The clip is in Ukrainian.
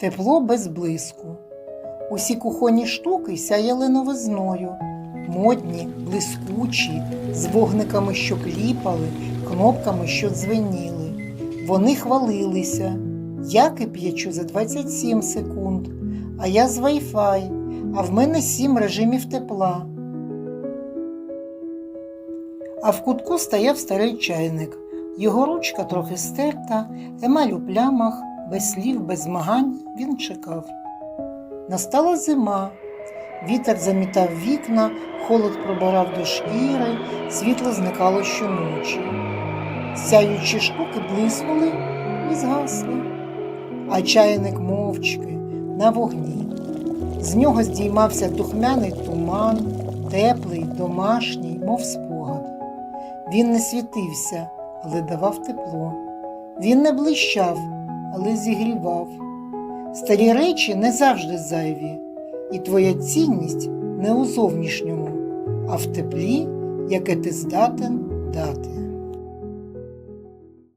Тепло без блиску. Усі кухонні штуки сяяли новизною, модні, блискучі, з вогниками, що кліпали, кнопками, що дзвеніли. Вони хвалилися. Я кип'ячу за 27 секунд, а я з Wi-Fi, а в мене 7 режимів тепла. А в кутку стояв старий чайник. Його ручка трохи стерта, емаль у плямах, без слів, без змагань він чекав. Настала зима. Вітер замітав вікна, холод пробирав до шкіри, світло зникало щоночі. Сяючі штуки блиснули і згасли, а чайник мовчки на вогні. З нього здіймався духмяний туман, теплий, домашній, мов спогад. Він не світився, але давав тепло. Він не блищав, але зігрівав. Старі речі не завжди зайві, і твоя цінність не у зовнішньому, а в теплі, яке ти здатен дати.